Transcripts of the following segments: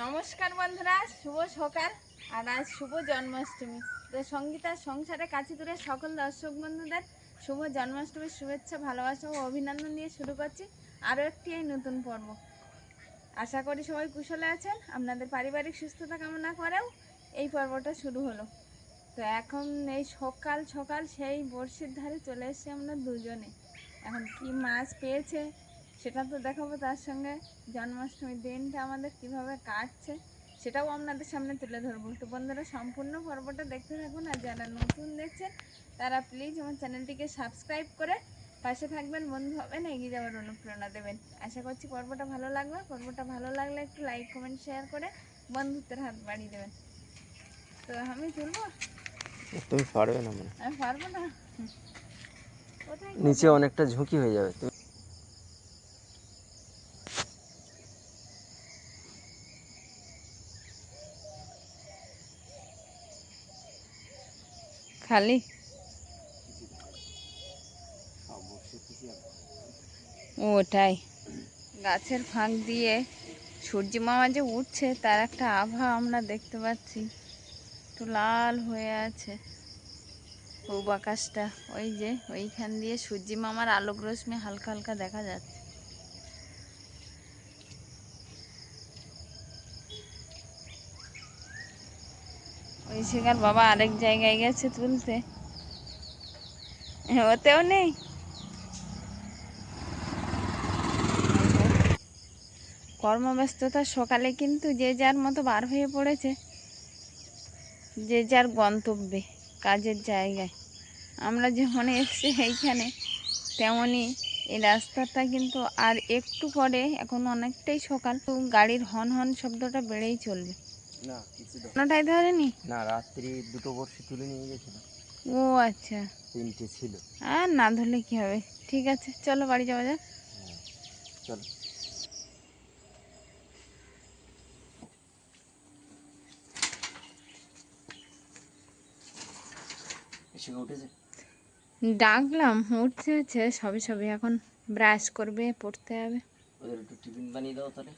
নমস্কার বন্ধুরা, শুভ সকাল আর আজ শুভ জন্মাষ্টমী। তো সঙ্গীতার সংসারে কাছে দূরে সকল দর্শক বন্ধুদের শুভ জন্মাষ্টমীর শুভেচ্ছা, ভালোবাসা ও অভিনন্দন দিয়ে শুরু করছি আরও একটি এই নতুন পর্ব। আশা করি সবাই কুশলে আছেন, আপনাদের পারিবারিক সুস্থতা কামনা করেও এই পর্বটা শুরু হলো। তো এখন এই সকাল সকাল সেই বড়শির ধারে চলে এসেছি আমরা দুজনে। এখন কি মাছ পেয়েছে সেটা তো দেখাবো তার সঙ্গে। জন্মাষ্টমীর দিনটা আমাদের কীভাবে কাটছে সেটাও আপনাদের সামনে তুলে ধরবো। তো বন্ধুরা সম্পূর্ণ পর্বটা দেখতে থাকুন আর যারা নতুন দেখছেন তারা প্লিজ আমার চ্যানেলটিকে সাবস্ক্রাইব করে পাশে থাকবেন। বন্ধু হবেন এগিয়ে যাওয়ার অনুপ্রেরণা দেবেন। আশা করছি পর্বটা ভালো লাগবে। পর্বটা ভালো লাগলে একটু লাইক কমেন্ট শেয়ার করে বন্ধুত্বের হাত বাড়িয়ে দেবেন। তো আমি তুলবো? তুমি পারবে না মনে আমি পারব না? নিচে অনেকটা ঝুঁকি হয়ে যাবে। খালি। ওটাই। গাছের ফাঁক দিয়ে সূর্য মামা যে উঠছে, তার একটা আভা আমরা দেখতে পাচ্ছি। একটু লাল হয়ে আছে। পূব আকাশটা, ওই যে, ওইখান দিয়ে সূর্য মামার আলোক রশ্মি হালকা হালকা দেখা যাচ্ছে। ওই বাবা আরেক জায়গায় গেছে তুলতে। ওতেও নেই। কর্মব্যস্ততা সকালে কিন্তু যে যার মতো বার হয়ে পড়েছে, যে যার গন্তব্যে, কাজের জায়গায়। আমরা যেমন এসছি এইখানে তেমনই এই রাস্তাটা কিন্তু আর একটু পরে, এখন অনেকটাই সকাল, গাড়ির হন হন শব্দটা বেড়েই চলবে। না কিছু কোনোটাই ধরেনি? না রাত্রি দুটো বর্ষি তুলে নিয়ে গেছিল। ও আচ্ছা। তিনটে ছিল। আর না ধরলে কি হবে? ঠিক আছে চলো বাড়ি যাওয়া যাক। হ্যাঁ চলো। ডাকলাম উঠতে হচ্ছে সবে সবে এখন ব্রাশ করবে পড়তে হবে। ওদের একটু টিফিন বানিয়ে দাও তাহলে।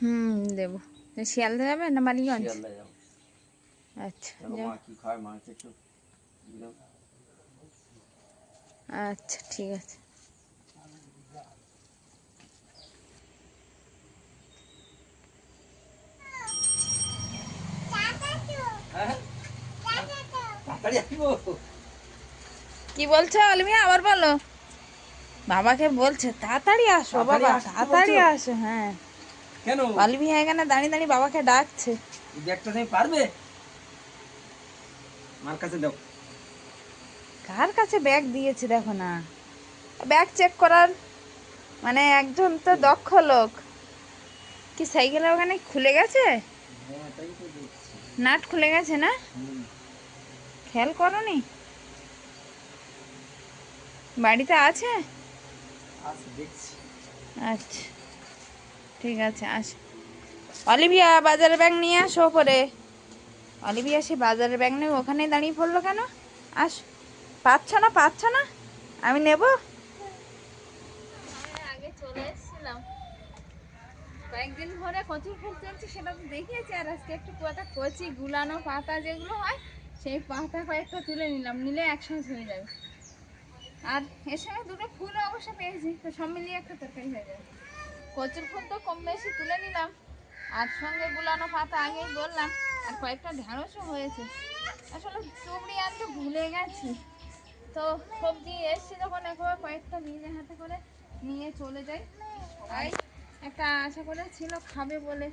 হুম দেবো। শিয়ালদা যাবে। না যাও। আচ্ছা। আচ্ছা ঠিক আছে। কি বলছো আলমিয়া? আবার বলো। বাবাকে বলছে তাড়াতাড়ি আসো বাবা তাড়াতাড়ি আসো হ্যাঁ। কেন? আলমিয়া এখানে দাঁড়িয়ে দাঁড়িয়ে বাবাকে ডাকছে। ব্যাগটা তুমি পারবে? মার কাছে দাও। কার কাছে ব্যাগ দিয়েছে দেখো না। ব্যাগ চেক করার মানে একজন তো দক্ষ লোক। কি সাইকেলের ওখানে খুলে গেছে? হ্যাঁ নাট খুলে গেছে না। খেয়াল করনি? বাড়িতে আছে? আচ্ছা। ঠিক আছে, আস। অলিভিয়া, বাজারের ব্যাগ নিয়ে আসো করে অলিভিয়া, সে বাজারের ব্যাগ নেই ওখানেই দাঁড়িয়ে পড়ল কেন? আস। পাচ্ছ না পাচ্ছ না? আমি নেব? আগে চলে এসেছিলাম। ধরে কচুর সেটা তো দেখিয়েছি। আর আজকে একটু কটা কচি, গুলানো পাতা যেগুলো হয়, সেই পাতা কয়েকটা তুলে নিলাম, নিলে যাবে। আর এর সঙ্গে দুটো ফুল অবশ্য পেয়েছি, তো সব মিলিয়ে একটা তরকারি হয়ে যাবে। কচুর ফুল তো কম বেশি তুলে নিলাম। আর সঙ্গে গুলানো পাতা আগেই বললাম আর কয়েকটা ঢেঁড়সও হয়েছে। আসলে চুবড়ি আনতে ভুলে গেছি। তো সবজি এসছি যখন একবার কয়েকটা নিজে হাতে করে নিয়ে চলে যাই। তাই একটা আশা করে ছিল খাবে বলে।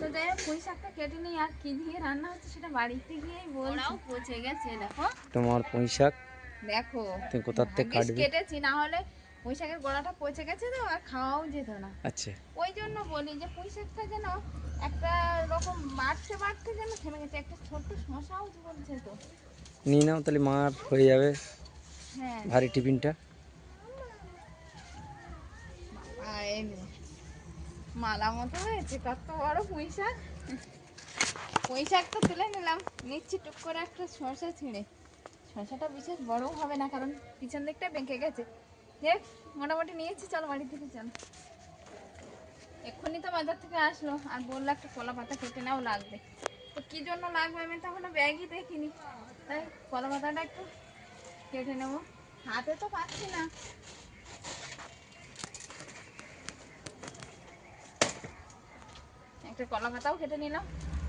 তো যাই হোক পুঁই শাকটা কেটে নিই আর কি দিয়ে রান্না হচ্ছে সেটা বাড়িতে গিয়েই বলছি। পচে গেছে দেখো। তোমার পুঁই শাক? দেখো তুমি কোথার থেকে কাটবে? কেটেছি না হলে পুঁই শাকের গোড়াটা পচে গেছে তো আর খাওয়াও যেত না। আচ্ছা। ওই জন্য বলি যে পুঁই শাকটা যেন একটা রকম বাড়তে বাড়তে যেন থেমে গেছে একটা ছোট্ট শশাও চলছে তো। নিয়ে নাও তাহলে মার হয়ে যাবে। হ্যাঁ। ভারী টিফিনটা। মালা মতো হয়েছে কত বড় পুঁই শাক পুঁই শাকটা তুলে নিলাম নিচ্ছি টুক করে একটা শসা ছিঁড়ে। শসাটা বিশেষ বড়ও হবে না কারণ পিছন দিকটা বেঁকে গেছে। দেখ মোটামুটি নিয়েছি চলো বাড়ি থেকে চলো। এক্ষুনি তো বাজার থেকে আসলো আর বলল একটা কলা পাতা কেটে নাও লাগবে। তো কি জন্য লাগবে আমি তো এখনও ব্যাগই দেখিনি। তাই কলা পাতাটা একটু কেটে নেব। হাতে তো পাচ্ছি না। একটা কলা পাতাও কেটে নিলাম।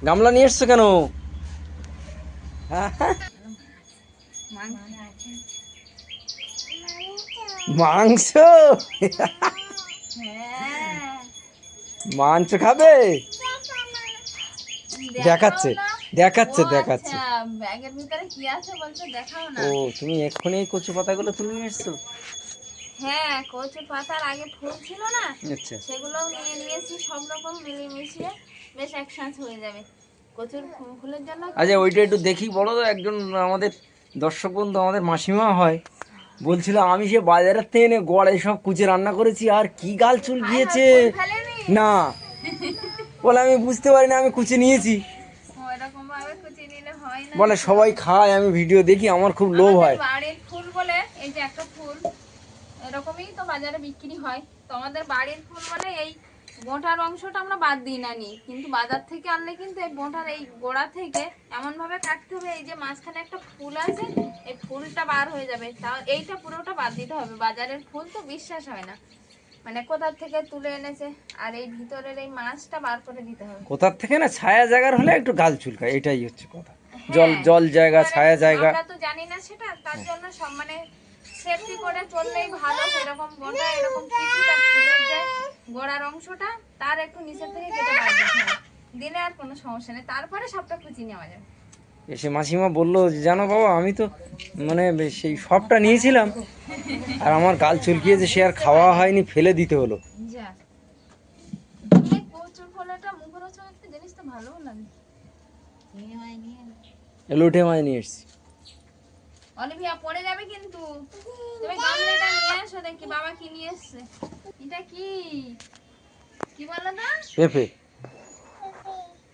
গামলা নিয়ে এসছো কেন? হ্যাঁ? মাংস? হ্যাঁ। মাংস খাবে? দেখাচ্ছে দেখাচ্ছে দেখাচ্ছে। আচ্ছা, না। ও তুমি এক্ষুনি এই কচু পাতাগুলো তুলে নিয়ে এসছো? হ্যাঁ কচু পাতার আগে ফুল ছিল না? আচ্ছা। সেগুলো নিয়ে নিয়েছি সব রকম মিলিয়ে মিশিয়ে বেশ একসাথে হয়ে যাবে। কচুর ফুলের জন্য আচ্ছা ওইটা একটু দেখি বলো তো একজন আমাদের দর্শক বন্ধু আমাদের মাসিমা হয়। বলছিল আমি সে বাজারের থেকে এনে গড়ে সব কুচে রান্না করেছি আর কি গাল চুল গিয়েছে? না। বলে আমি বুঝতে পারি না আমি কুচে নিয়েছি। বলে সবাই খায় আমি ভিডিও দেখি আমার খুব লোভ হয়। ফুল বলে এই যে একটা ফুল এরকমই তো বাজারে বিক্রি হয়। তো আমাদের বাড়ির ফুল বলে এই বোঁটার অংশটা আমরা বাদ দিই না নি কিন্তু বাজার থেকে আনলে কিন্তু এই বোঁটার এই গোড়া থেকে এমন ভাবে কাটতে হবে এই যে মাঝখানে একটা ফুল আছে এই ফুলটা বার হয়ে যাবে। তাও এইটা পুরোটা বাদ দিতে হবে। বাজারের ফুল তো বিশ্বাস হয় না। মানে কোথা থেকে তুলে এনেছে? আর এই ভিতরের এই মাছটা বার করে দিতে হবে। কোথার থেকে না? ছায়া জায়গার হলে একটু গাল চুলকা এটাই হচ্ছে কথা। জল জল জায়গা ছায়া জায়গা। আমরা তো জানি না সেটা তার জন্য সব মানে সেফটি করে চললেই ভালো। এরকম গোটা এরকম কিছুটা গোড়ার অংশটা তার একটু নিচের থেকে কেটে হবে দিলে আর কোনো সমস্যা নেই। তারপরে সবটা কুচি নেওয়া যাবে। এসে মাসিমা বলল জানো বাবা আমি তো মানে সেই সবটা নিয়েছিলাম আর আমার গাল চুলকিয়েছে সে আর খাওয়া হয়নি ফেলে দিতে হলো। যা। এই কচুর ফলটা মুখরোচক একটা জিনিস তো ভালোও লাগে। লোটে মাছ নিয়ে এসছি। অলিভিয়া পড়ে যাবে কিন্তু। তুমি গামলাটা নিয়ে আসো দেখি বাবা কি নিয়ে এসছে। এটা কি? কি বলো না পেঁপে।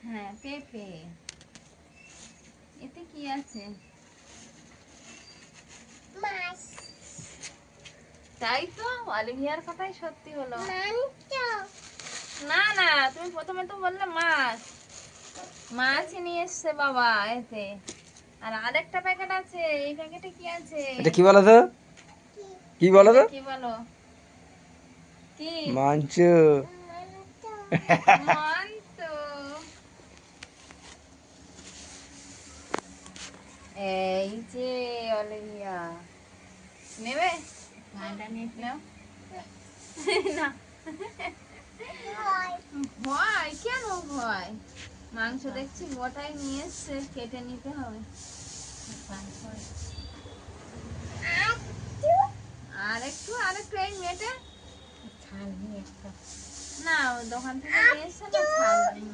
হ্যাঁ পেঁপে। এতে কি আছে? তাই তো অলিভিয়ার কথাই সত্যি হলো। না না তুমি প্রথমে তো বললে মাছ। মাছই নিয়ে এসছে বাবা এতে। আর আরেকটা প্যাকেট আছে এই প্যাকেটে কি আছে? এটা কি বলো তো? কি বলো তো? কি বলো? কি? মাংস মান্ত এই যে অলিভিয়া। নেবে? নাও। না। ভয়। কেন ভয়? মাংস দেখছি গোটাই নিয়ে এসছে কেটে নিতে হবে। আর একটু আর একটু এই মেটে না ওই দোকান থেকে নিয়ে এসছে না ছাল নেই।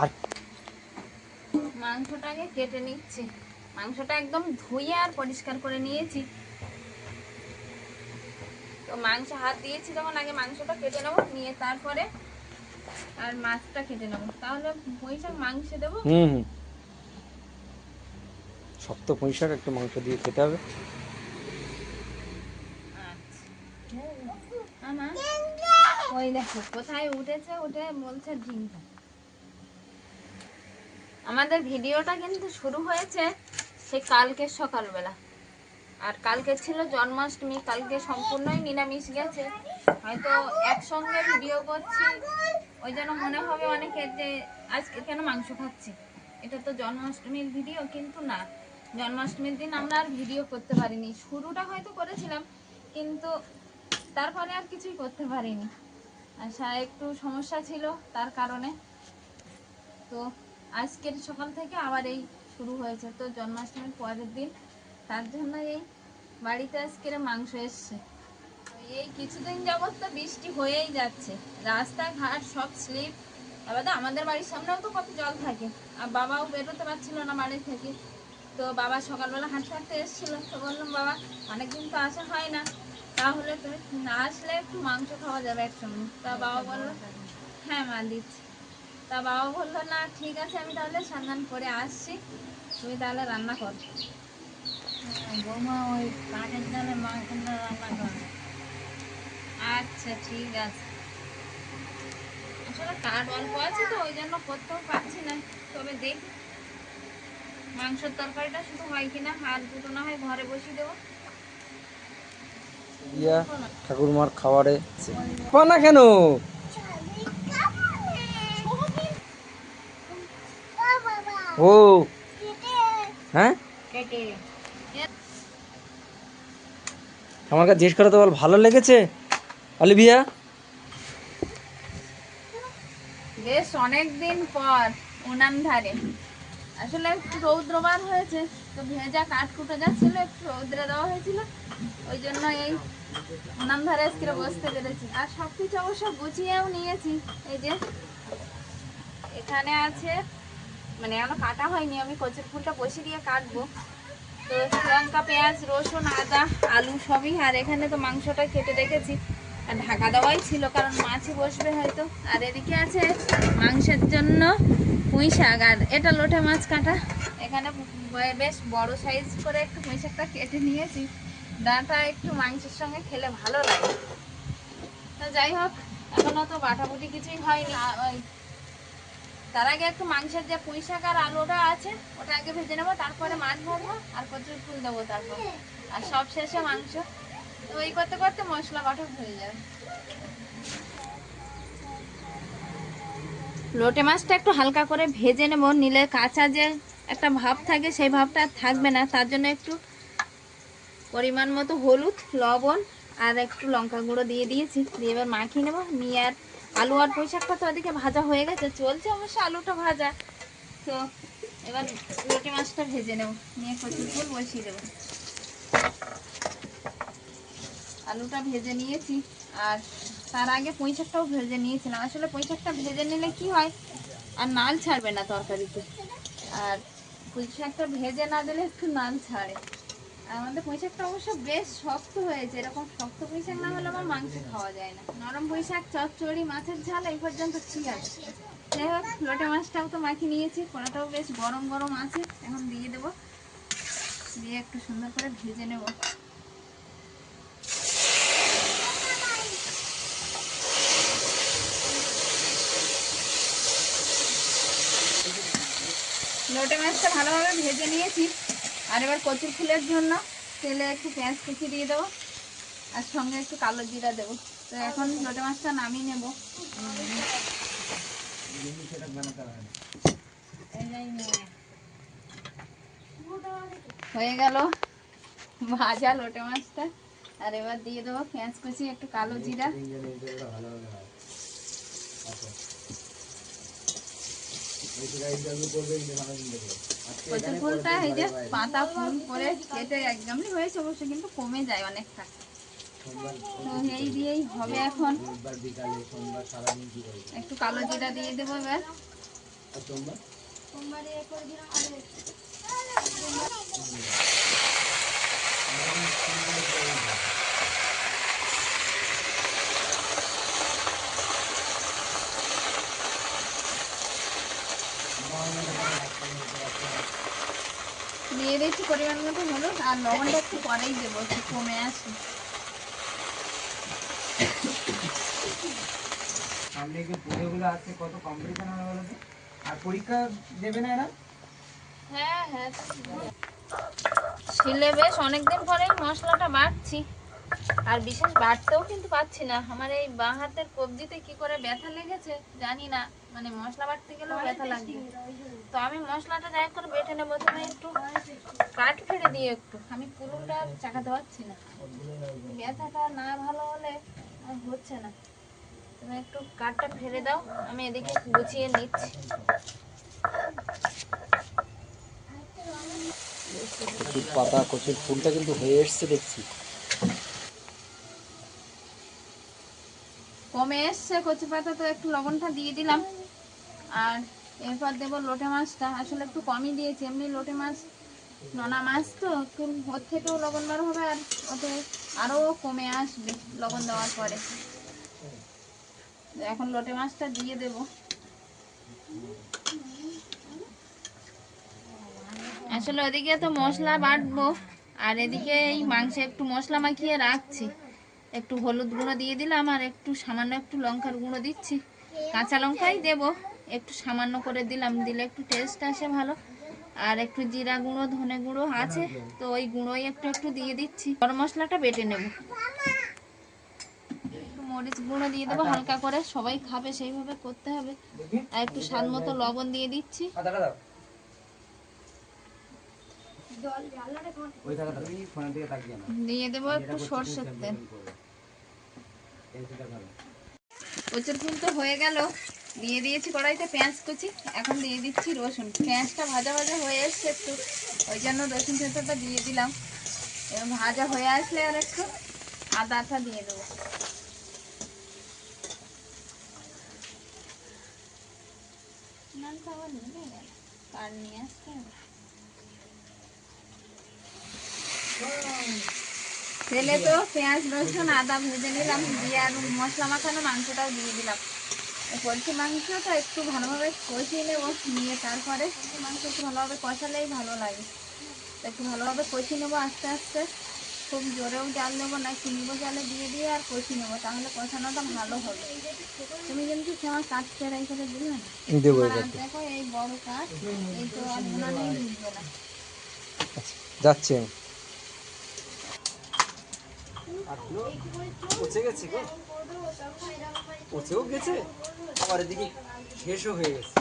আর মাংসটাকে কেটে নিচ্ছি। মাংসটা একদম ধুয়ে আর পরিষ্কার করে নিয়েছি। তো মাংস হাত দিয়েছি যখন আগে মাংসটা কেটে নেব নিয়ে তারপরে আর মাছটা কেটে নেব। তাহলে পয়সা মাংস দেবো? হুম হুম। শক্ত পয়সা একটু মাংস দিয়ে খেতে হবে আচ্ছা আমা, ওই দেখো, কোথায় উঠেছে উঠে বলছে ঝিঙ্কা আমাদের ভিডিওটা কিন্তু শুরু হয়েছে সে কালকে সকালবেলা। আর কালকে ছিল জন্মাষ্টমী, কালকে সম্পূর্ণই নিরামিষ গেছে। হয়তো একসঙ্গে ভিডিও করছি, ওই জন্য মনে হবে অনেকের যে আজকে কেন মাংস খাচ্ছি। এটা তো জন্মাষ্টমীর ভিডিও, কিন্তু না। জন্মাষ্টমীর দিন আমরা আর ভিডিও করতে পারিনি। শুরুটা হয়তো করেছিলাম, কিন্তু তারপরে আর কিছুই করতে পারিনি। একটু সমস্যা ছিল তার কারণে। তো আজকের সকাল থেকে আবার এই শুরু হয়েছে। তো জন্মাষ্টমীর পরের দিন তার জন্য এই বাড়িতে আজকের মাংস এসছে। এই কিছুদিন যাবৎ তো বৃষ্টি হয়েই যাচ্ছে। রাস্তাঘাট সব স্লিপ। এবার আমাদের বাড়ির সামনেও তো কত জল থাকে। আর বাবাও বেরোতে পারছিল না বাড়ি থেকে। তো বাবা সকালবেলা হাঁটতে হাঁটতে এসেছিল। তো বললাম, বাবা, অনেকদিন তো আসা হয় না। তাহলে তুমি না আসলে একটু মাংস খাওয়া যাবে একসঙ্গে। তা বাবা বলল হ্যাঁ মা, দিচ্ছি। তা বাবা বলল, না, ঠিক আছে, আমি তাহলে সন্ধান করে আসছি। তুমি তাহলে রান্না কর। বৌমা ওই কাঠের জালে মাংস রান্না করে। আচ্ছা ঠিক আছে। আসলে কাঠ অল্প আছে তো, ওই জন্য করতেও পারছি না। তবে দেখি, মাংসের তরকারিটা শুধু হয় কিনা, আর দুটো না হয় ঘরে বসিয়ে দেবো। ইয়া ঠাকুরমার খাবারে পা না কেন? ও। হ্যাঁ? আমার কাছে জিজ্ঞেস করে তো বল ভালো লেগেছে? অলিভিয়া? বেশ অনেক দিন পর উনান ধারে। আসলে একটু রৌদ্রবার হয়েছে তো ভেজা কাঠ কুটো যা ছিল একটু রৌদ্রে দেওয়া হয়েছিল। ওই জন্য এই উনান ধারে আজকে বসতে পেরেছি। আর অবশ্য গুছিয়েও নিয়েছি। এই যে এখানে আছে মানে কাটা হয়নি, আমি কচুর ফুলটা বসে দিয়ে কাটবো। তো লঙ্কা, পেঁয়াজ, রসুন, আদা, আলু সবই। আর এখানে তো মাংসটা কেটে রেখেছি। আর ঢাকা দেওয়াই ছিল, কারণ মাছই বসবে হয়তো। আর এদিকে আছে মাংসের জন্য পুঁই শাক। আর এটা লোটে মাছ কাটা। এখানে বেশ বড় সাইজ করে একটু পুঁই শাকটা কেটে নিয়েছি। ডাঁটা একটু মাংসের সঙ্গে খেলে ভালো লাগে। তো যাই হোক, এখনও তো বাটাবুটি কিছুই হয়নি তার আগে একটু মাংসের যে পুঁই শাক আর আলুটা আছে, ওটা আগে ভেজে নেব, তারপরে মাছ ভাজবো, আর কচুর ফুল দেবো তারপর। আর সব শেষে মাংস। তো ওই করতে করতে মশলা বাটা হয়ে যাবে। লোটে মাছটা একটু হালকা করে ভেজে নেব, নিলে কাঁচা যে একটা ভাব থাকে, সেই ভাবটা থাকবে না। তার জন্য একটু পরিমাণ মতো হলুদ, লবণ আর একটু লঙ্কা গুঁড়ো দিয়ে দিয়েছি। দিয়ে এবার মাখিয়ে নেব। নিয়ে আর আলু আর পুঁই শাকটা তো ওদিকে ভাজা হয়ে গেছে। চলছে অবশ্য আলুটা ভাজা। তো এবার লোটে মাছটা ভেজে নেব। নিয়ে কচুর ফুল বসিয়ে দেবো। আলুটা ভেজে নিয়েছি। আর তার আগে পুঁই শাকটাও ভেজে নিয়েছিলাম। আসলে পুঁই শাকটা ভেজে নিলে কি হয়? আর নাল ছাড়বে না তরকারিতে। আর পুঁই শাকটা ভেজে না দিলে একটু নাল ছাড়ে। আমাদের পুঁই শাকটা অবশ্য বেশ শক্ত হয়েছে। এরকম শক্ত পুঁই শাক না হলে আমার মাংস খাওয়া যায় না। নরম পুঁই শাক চচ্চড়ি, মাছের ঝাল, এই পর্যন্ত ঠিক আছে। যাই হোক, লোটে মাছটাও তো মাখিয়ে নিয়েছি কড়াটাও বেশ গরম গরম আছে। এখন দিয়ে দেবো। দিয়ে একটু সুন্দর করে ভেজে নেব। লোটে মাছটা ভালোভাবে ভেজে নিয়েছি। আর এবার কচুর ফুলের জন্য তেলে একটু পেঁয়াজ কুচি দিয়ে দেবো। আর সঙ্গে একটু কালো জিরা দেবো। তো এখন লোটে মাছটা নামিয়ে নেব। হয়ে গেল ভাজা লোটে মাছটা। আর এবার দিয়ে দেবো পেঁয়াজ কুচি, একটু কালো জিরা। কচুর ফুলটা এই যে পাতা ফুল করে কেটে একদমই হয়েছে, অবশ্য কিন্তু কমে যায় অনেকটা। তো এই দিয়েই হবে এখন। একটু কালো জিরা দিয়ে দেবো এবার। দিয়ে দিচ্ছি পরিমাণ মতো হলুদ আর লবণটা একটু পরেই দেবো একটু কমে আসে সামনে যে পুজোগুলো আছে কত কম্পিটিশন হবে বলো আর পরীক্ষা দেবে না এরা? হ্যাঁ হ্যাঁ শিলে বেশ অনেকদিন পরেই মশলাটা বাটছি আর বিশেষ বাটতেও কিন্তু পাচ্ছি না। আমার এই বাঁ হাতের কবজিতে কি করে ব্যথা লেগেছে জানি না। মানে মশলা বাটতে গেলেও ব্যথা লাগবে। তো আমি মশলাটা যাই করে বেটে নেব তুমি একটু কাট ফেলে দিয়ে একটু আমি পুরোটা চাকাতে পারছি না। ব্যথাটা না ভালো হলে আর হচ্ছে না। তুমি একটু কাঠটা ফেলে দাও আমি এদিকে গুছিয়ে নিচ্ছি। কচুর পাতা কচুর ফুলটা কিন্তু হয়ে এসছে দেখছি। কমে এসছে কচু পাতা তো একটু লবণটা দিয়ে দিলাম। আর এরপর দেবো লোটে মাছটা। আসলে একটু কমই দিয়েছি, এমনি লোটে মাছ, নোনা মাছ তো, একটু ওর থেকেও লবণ বার হবে আর ওতে আরও কমে আসবে লবণ দেওয়ার পরে। এখন লোটে মাছটা দিয়ে দেবো। আসলে ওদিকে তো মশলা বাটবো, আর এদিকে এই মাংসে একটু মশলা মাখিয়ে রাখছি। একটু হলুদ গুঁড়ো দিয়ে দিলাম আর একটু সামান্য একটু লঙ্কার গুঁড়ো দিচ্ছি। কাঁচা লঙ্কাই দেব। একটু সামান্য করে দিলাম, দিলে একটু টেস্ট আসে ভালো। আর একটু জিরা গুঁড়ো, ধনে গুঁড়ো আছে, তো ওই গুঁড়োই একটু একটু দিয়ে দিচ্ছি। গরম মশলাটা বেটে নেব। মরিচ গুঁড়ো দিয়ে দেবো, হালকা করে। সবাই খাবে, সেইভাবে করতে হবে। আর একটু স্বাদ মতো লবণ দিয়ে দিচ্ছি। দিয়ে দেবো একটু সর্ষের তেল। প্রচুর ফুল তো হয়ে গেল। দিয়ে দিয়েছি কড়াইতে পেঁয়াজ কুচি। এখন দিয়ে দিচ্ছি রসুন। পেঁয়াজটা ভাজা ভাজা হয়ে এসছে একটু। ওই জন্য রসুন থেঁতোটা দিয়ে দিলাম। এবার ভাজা হয়ে আসলে আর একটু আদাটা দিয়ে দেবো। তেলে তো পেঁয়াজ, রসুন, আদা ভেজে নিলাম। দিয়ে আর মশলা মাখানো মাংসটাও দিয়ে দিলাম। পোলট্রি মাংসটা একটু ভালোভাবে কষিয়ে নেব নিয়ে তারপরে মাংস একটু ভালোভাবে কষালেই ভালো লাগে। একটু ভালোভাবে কষিয়ে নেব আস্তে আস্তে। খুব জোরেও জাল নেব না একটু নিবো জালে দিয়ে দিয়ে আর কষিয়ে নেব তাহলে কষানোটা ভালো হবে। তুমি কিন্তু আমার কাঠ চেরাই করে দিলে না দেখো এই বড় কাঠ এই তো আর নেই বুঝবে না। যাচ্ছে পচে গেছে গো পচেও গেছে আবার এদিকে শেষও হয়ে গেছে।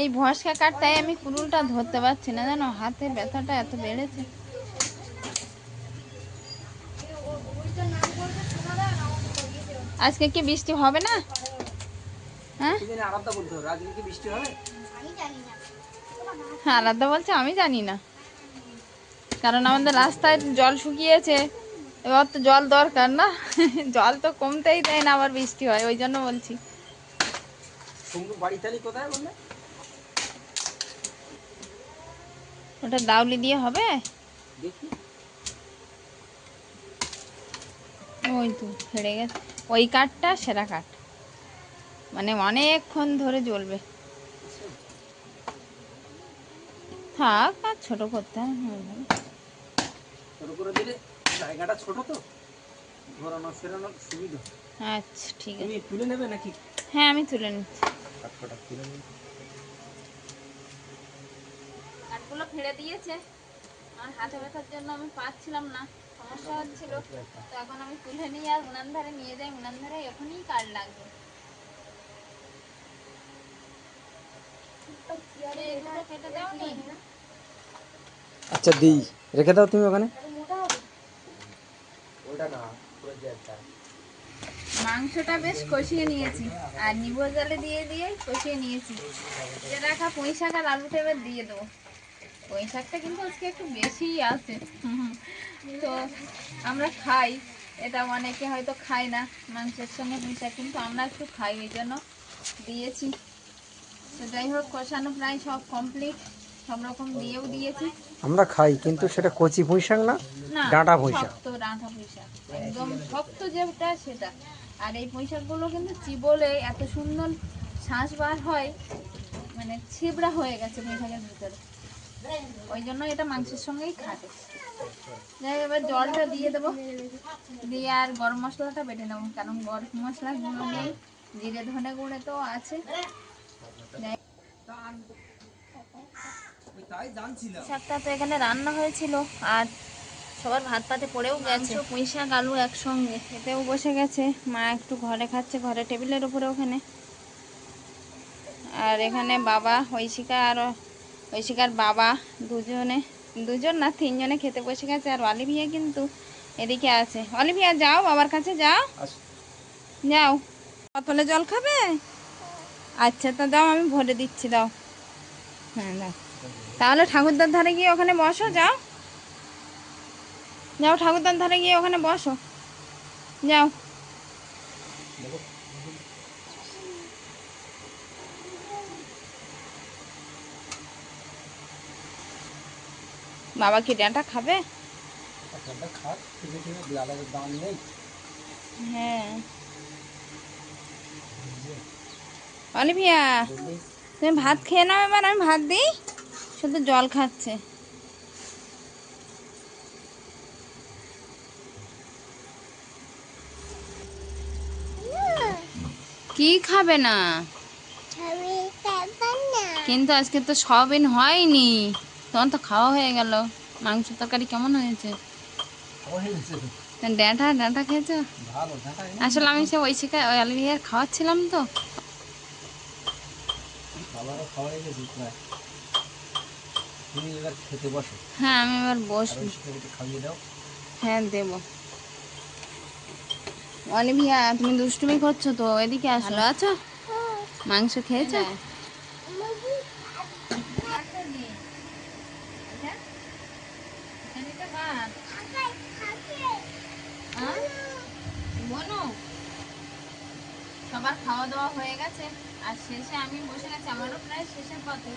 এই ভসকা কাঠটাই আমি কুড়ুলটা ধরতে পারছি না জানো? হাতে ব্যথাটা এত বেড়েছে। আজকে কি বৃষ্টি হবে না? হ্যাঁ? আলাদা বলতে হবে আজকে কি বৃষ্টি হবে? আলাদা বলছে আমি জানি না। কারণ আমাদের রাস্তায় জল শুকিয়েছে। এবার তো জল দরকার না? জল তো কমতেই দেয় না আবার বৃষ্টি হয় ওই জন্য বলছি। ওটা দাউলি দিয়ে হবে? ওই তো ছেড়ে গেছে। ওই কাঠটা সেরা কাঠ। মানে অনেকক্ষণ ধরে জ্বলবে। থাক আর ছোটো করতে যাবে। ছোট করে দিলে জায়গাটা ছোট তো। ঘোরানো ফেরানোর সুবিধা। আচ্ছা ঠিক আছে। তুমি তুলে নেবে নাকি? হ্যাঁ আমি তুলে নিচ্ছি। কাঠটা তুলে নেবে। কাঠগুলো ফেলে দিয়েছে। আমার হাতে ব্যথার জন্য আমি পাচ্ছিলাম না। সমস্যা হচ্ছিল। তো এখন আমি তুলে নিয়ে আর উনান ধারে নিয়ে যাই। উনান ধারে এখনই কাঠ লাগবে? আচ্ছা দিই। রেখে দাও তুমি ওখানে। ওটা না পুরো জেলটা। মাংসটা বেশ কষিয়ে নিয়েছি। আর নিবো জলে দিয়ে দিয়ে কষিয়ে নিয়েছি। যে রাখা পুঁই শাক আর আলুটা এবার দিয়ে দেবো। পুঁই শাকটা কিন্তু আজকে একটু বেশিই আছে। তো আমরা খাই। এটা অনেকে হয়তো খায় না মাংসের সঙ্গে পুঁই শাক কিন্তু আমরা একটু খাই ওই জন্য দিয়েছি। তো যাই হোক কষানো প্রায় সব কমপ্লিট সব রকম দিয়েও দিয়েছি। আমরা খাই কিন্তু সেটা কচি পুঁই শাক না না ডাঁটা পুঁই শাক। ডাঁটা পুঁই শাক একদম শক্ত যেটা সেটা। আর এই পুঁই শাকগুলো কিন্তু চিবলে এত সুন্দর শ্বাস বার হয় মানে ছিবড়া হয়ে গেছে পুঁই শাকের ভিতরে। ওই জন্য এটা মাংসের সঙ্গেই খাটে। যাই এবার জলটা দিয়ে দেবো। দিয়ে আর গরম মশলাটা বেটে নেব কারণ গরম মশলা গুঁড়ো নেই জিরে ধনে গুঁড়ো তো আছে। শাকটা তো এখানে রান্না হয়েছিল আর সবার ভাত পাতে পড়েও গেছে। শাক আলু একসঙ্গে। খেতেও বসে গেছে। মা একটু ঘরে খাচ্ছে ঘরে টেবিলের উপরে ওখানে। আর এখানে বাবা ঐশিকা আর ঐশিকার বাবা দুজনে দুজন না তিনজনে খেতে বসে গেছে। আর অলিভিয়া কিন্তু এদিকে আছে। অলিভিয়া যাও বাবার কাছে যাও। যাও। বোতলে জল খাবে? আচ্ছা তো দাও আমি ভরে দিচ্ছি দাও। হ্যাঁ দাও। তাহলে ঠাকুরদার ধারে গিয়ে ওখানে বসো যাও। যাও ঠাকুরদার ধারে গিয়ে ওখানে বসো। যাও। বাবা কি ডাঁটা খাবে? হ্যাঁ। অলিভিয়া তুমি ভাত খেয়ে নাও এবার আমি ভাত দিই। শুধু জল খাচ্ছে। কি খাবে না? কিন্তু আজকে তো সবিন হয়নি। তখন তো খাওয়া হয়ে গেল। মাংস তরকারি কেমন হয়েছে? ডাঁটা ডাঁটা খেয়েছো? আসলে আমি সে ওই শিখা ওই আলু খাওয়াচ্ছিলাম তো। হ্যাঁ আমি এবার বসবো। হ্যাঁ দেবো। অনিভিয়া তুমি দুষ্টুমি করছ তো এদিকে আসো। ভালো আছো? মাংস খেয়েছো? বনু সবার খাওয়া দাওয়া হয়ে গেছে। আর শেষে আমি বসে গেছি আমারও প্রায় শেষের পথে।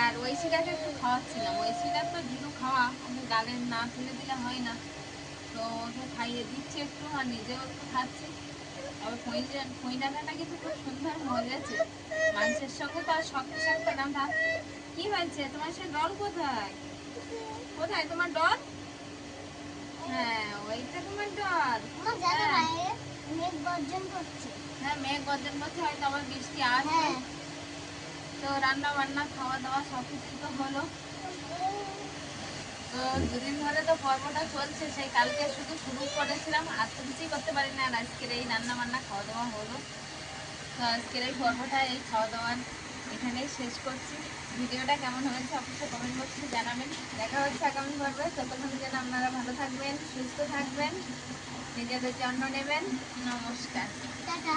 আর ওই শিকাকে একটু খাওয়াচ্ছিলাম। ওই শিকার তো জিরু খাওয়া আমি গালে না তুলে দিলে হয় না। তো ওকে খাইয়ে দিচ্ছি একটু আর নিজেও একটু খাচ্ছি। ডাঁটাটা কিন্তু খুব সুন্দর মজেছে মাংসের সঙ্গে তো আর শক্ত শক্ত ডাঁটা কি হয়েছে? তোমার সে ডল কোথায়? কোথায়? তোমার ডল? হ্যাঁ ওইটা তোমার ডল। হ্যাঁ। হ্যাঁ মেঘ গর্জন করছে হয়তো আবার বৃষ্টি আসবে। তো রান্না বান্না খাওয়া দাওয়া সব কিছু তো হলো। তো দুদিন ধরে তো পর্বটা চলছে, সেই কালকে শুধু শুরু করেছিলাম, আর তো কিছুই করতে পারি না আর আজকের এই রান্না বান্না খাওয়া দাওয়া হলো। তো আজকের এই পর্বটা, এই খাওয়া দাওয়ার এখানেই শেষ করছি। ভিডিওটা কেমন হয়েছে অবশ্যই কমেন্ট বক্সে জানাবেন। দেখা হচ্ছে আগামী পর্বে। ততক্ষণ যেন আপনারা ভালো থাকবেন, সুস্থ থাকবেন নিজেদের জন্য নেবেন। নমস্কার। টাটা।